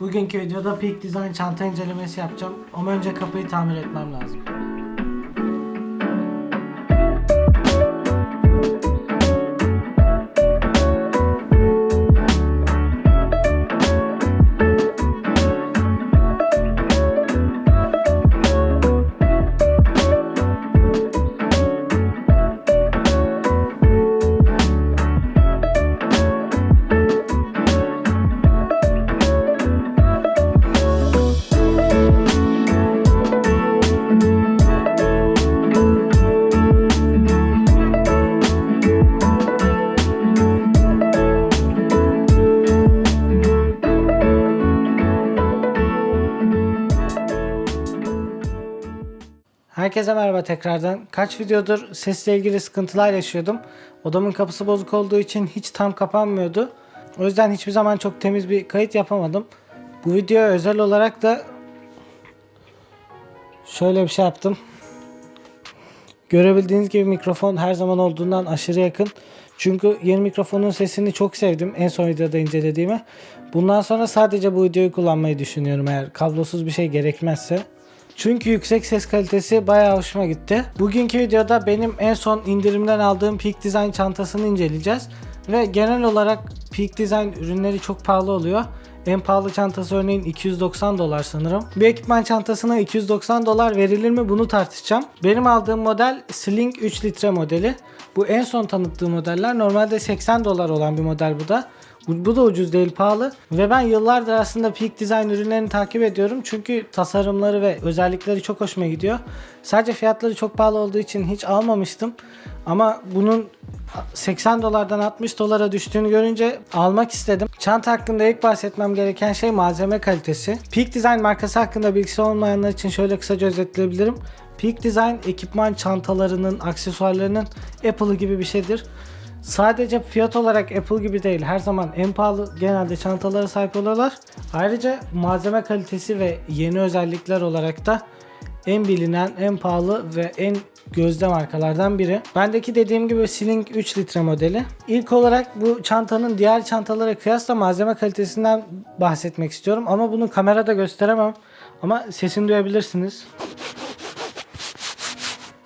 Bugünkü videoda Peak Design çanta incelemesi yapacağım. Ama önce kapıyı tamir etmem lazım. Herkese merhaba tekrardan. Kaç videodur sesle ilgili sıkıntılar yaşıyordum. Odamın kapısı bozuk olduğu için hiç tam kapanmıyordu. O yüzden hiçbir zaman çok temiz bir kayıt yapamadım. Bu videoya özel olarak da şöyle bir şey yaptım. Görebildiğiniz gibi mikrofon her zaman olduğundan aşırı yakın. Çünkü yeni mikrofonun sesini çok sevdim en son videoda incelediğimi. Bundan sonra sadece bu videoyu kullanmayı düşünüyorum eğer kablosuz bir şey gerekmezse. Çünkü yüksek ses kalitesi bayağı hoşuma gitti. Bugünkü videoda benim en son indirimden aldığım Peak Design çantasını inceleyeceğiz. Ve genel olarak Peak Design ürünleri çok pahalı oluyor. En pahalı çantası örneğin 290 dolar sanırım. Bir ekipman çantasına 290 dolar verilir mi bunu tartışacağım. Benim aldığım model Sling 3 litre modeli. Bu en son tanıttığım modeller. Normalde 80 dolar olan bir model bu da. Bu, da ucuz değil pahalı. Ve ben yıllardır aslında Peak Design ürünlerini takip ediyorum. Çünkü tasarımları ve özellikleri çok hoşuma gidiyor. Sadece fiyatları çok pahalı olduğu için hiç almamıştım. Ama bunun 80 dolardan 60 dolara düştüğünü görünce almak istedim. Çanta hakkında ilk bahsetmem gereken şey malzeme kalitesi. Peak Design markası hakkında bilgisi olmayanlar için şöyle kısaca özetleyebilirim. Peak Design ekipman çantalarının, aksesuarlarının Apple'ı gibi bir şeydir. Sadece fiyat olarak Apple gibi değil. Her zaman en pahalı genelde çantalara sahip oluyorlar. Ayrıca malzeme kalitesi ve yeni özellikler olarak da en bilinen, en pahalı ve en gözde markalardan biri. Bendeki dediğim gibi Sling 3 litre modeli. İlk olarak bu çantanın diğer çantalara kıyasla malzeme kalitesinden bahsetmek istiyorum. Ama bunu kamerada gösteremem. Ama sesini duyabilirsiniz.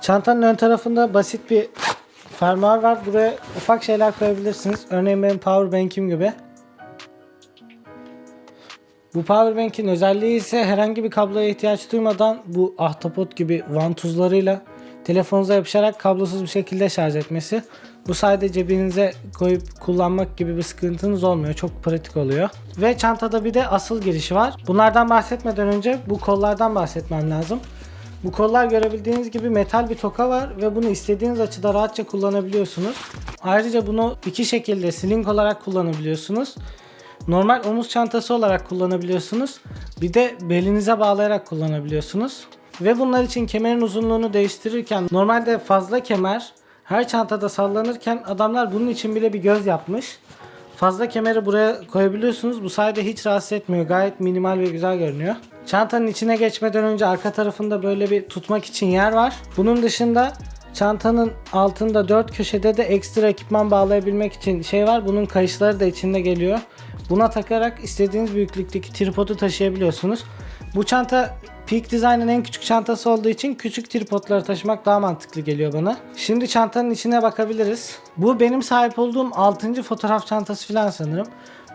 Çantanın ön tarafında basit bir fermuar var. Buraya ufak şeyler koyabilirsiniz. Örneğin benim power bank'im gibi. Bu powerbank'in özelliği ise herhangi bir kabloya ihtiyaç duymadan bu ahtapot gibi vantuzlarıyla telefonunuza yapışarak kablosuz bir şekilde şarj etmesi. Bu sayede cebinize koyup kullanmak gibi bir sıkıntınız olmuyor. Çok pratik oluyor. Ve çantada bir de asıl girişi var. Bunlardan bahsetmeden önce bu kollardan bahsetmem lazım. Bu kollar görebildiğiniz gibi metal bir toka var ve bunu istediğiniz açıda rahatça kullanabiliyorsunuz. Ayrıca bunu iki şekilde sling olarak kullanabiliyorsunuz. Normal omuz çantası olarak kullanabiliyorsunuz. Bir de belinize bağlayarak kullanabiliyorsunuz. Ve bunlar için kemerin uzunluğunu değiştirirken normalde fazla kemer her çantada sallanırken adamlar bunun için bile bir göz yapmış. Fazla kemeri buraya koyabiliyorsunuz. Bu sayede hiç rahatsız etmiyor. Gayet minimal ve güzel görünüyor. Çantanın içine geçmeden önce arka tarafında böyle bir tutmak için yer var. Bunun dışında çantanın altında dört köşede de ekstra ekipman bağlayabilmek için şey var. Bunun kayışları da içinde geliyor. Buna takarak istediğiniz büyüklükteki tripodu taşıyabiliyorsunuz. Bu çanta Peak Design'ın en küçük çantası olduğu için küçük tripodları taşımak daha mantıklı geliyor bana. Şimdi çantanın içine bakabiliriz. Bu benim sahip olduğum 6. fotoğraf çantası falan sanırım.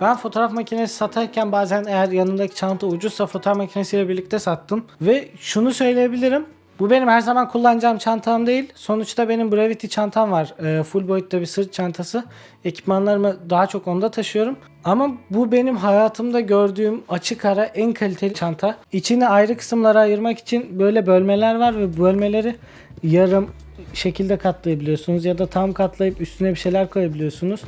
Ben fotoğraf makinesi satarken bazen eğer yanındaki çanta ucuzsa fotoğraf makinesiyle birlikte sattım. Ve şunu söyleyebilirim. Bu benim her zaman kullanacağım çantam değil. Sonuçta benim Bravity çantam var. Ee, full boyutta bir sırt çantası. Ekipmanlarımı daha çok onda taşıyorum. Ama bu benim hayatımda gördüğüm açık ara en kaliteli çanta. İçini ayrı kısımlara ayırmak için böyle bölmeler var ve bölmeleri yarım şekilde katlayabiliyorsunuz ya da tam katlayıp üstüne bir şeyler koyabiliyorsunuz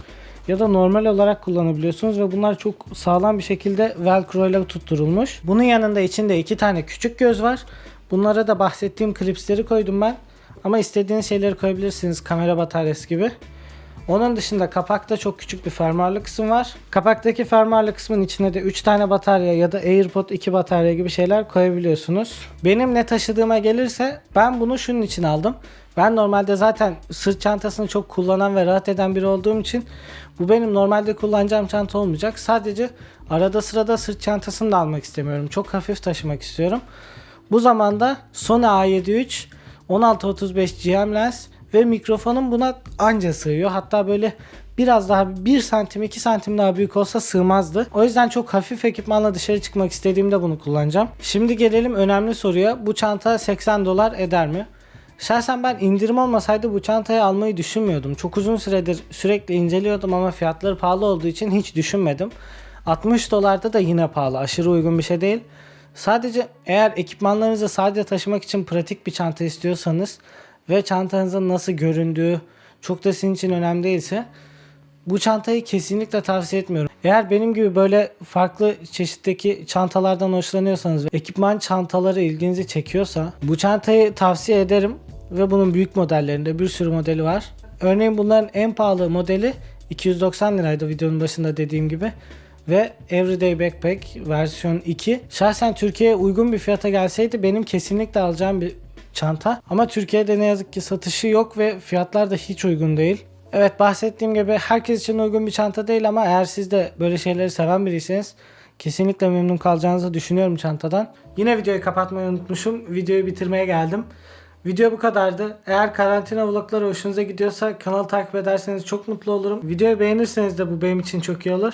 ya da normal olarak kullanabiliyorsunuz ve bunlar çok sağlam bir şekilde velcro ile tutturulmuş. Bunun yanında içinde iki tane küçük göz var. Bunlara da bahsettiğim klipsleri koydum ben. Ama istediğiniz şeyleri koyabilirsiniz kamera bataryası gibi. Onun dışında kapakta çok küçük bir fermuarlı kısım var. Kapaktaki fermuarlı kısmın içine de 3 tane batarya ya da AirPod 2 batarya gibi şeyler koyabiliyorsunuz. Benim ne taşıdığıma gelirse ben bunu şunun için aldım. Ben normalde zaten sırt çantasını çok kullanan ve rahat eden biri olduğum için bu benim normalde kullanacağım çanta olmayacak. Sadece arada sırada sırt çantasını da almak istemiyorum. Çok hafif taşımak istiyorum. Bu zamanda Sony A7 III 1635 GM lens ve mikrofonum buna anca sığıyor. Hatta böyle biraz daha 1 santim 2 santim daha büyük olsa sığmazdı. O yüzden çok hafif ekipmanla dışarı çıkmak istediğimde bunu kullanacağım. Şimdi gelelim önemli soruya. Bu çanta 80 dolar eder mi? Şahsen ben indirim olmasaydı bu çantayı almayı düşünmüyordum. Çok uzun süredir sürekli inceliyordum ama fiyatları pahalı olduğu için hiç düşünmedim. 60 dolarda da yine pahalı. Aşırı uygun bir şey değil. Sadece eğer ekipmanlarınızı sadece taşımak için pratik bir çanta istiyorsanız ve çantanızın nasıl göründüğü çok da sizin için önemli değilse bu çantayı kesinlikle tavsiye etmiyorum. Eğer benim gibi böyle farklı çeşitteki çantalardan hoşlanıyorsanız ve ekipman çantaları ilginizi çekiyorsa bu çantayı tavsiye ederim ve bunun büyük modellerinde bir sürü modeli var. Örneğin bunların en pahalı modeli 290 liraydı videonun başında dediğim gibi ve Everyday Backpack versiyon 2. Şahsen Türkiye'ye uygun bir fiyata gelseydi benim kesinlikle alacağım bir çanta. Ama Türkiye'de ne yazık ki satışı yok ve fiyatlar da hiç uygun değil. Evet bahsettiğim gibi herkes için uygun bir çanta değil ama eğer siz de böyle şeyleri seven biriyseniz kesinlikle memnun kalacağınızı düşünüyorum çantadan. Yine videoyu kapatmayı unutmuşum. Videoyu bitirmeye geldim. Video bu kadardı. Eğer karantina vlogları hoşunuza gidiyorsa kanalı takip ederseniz çok mutlu olurum. Videoyu beğenirseniz de bu benim için çok iyi olur.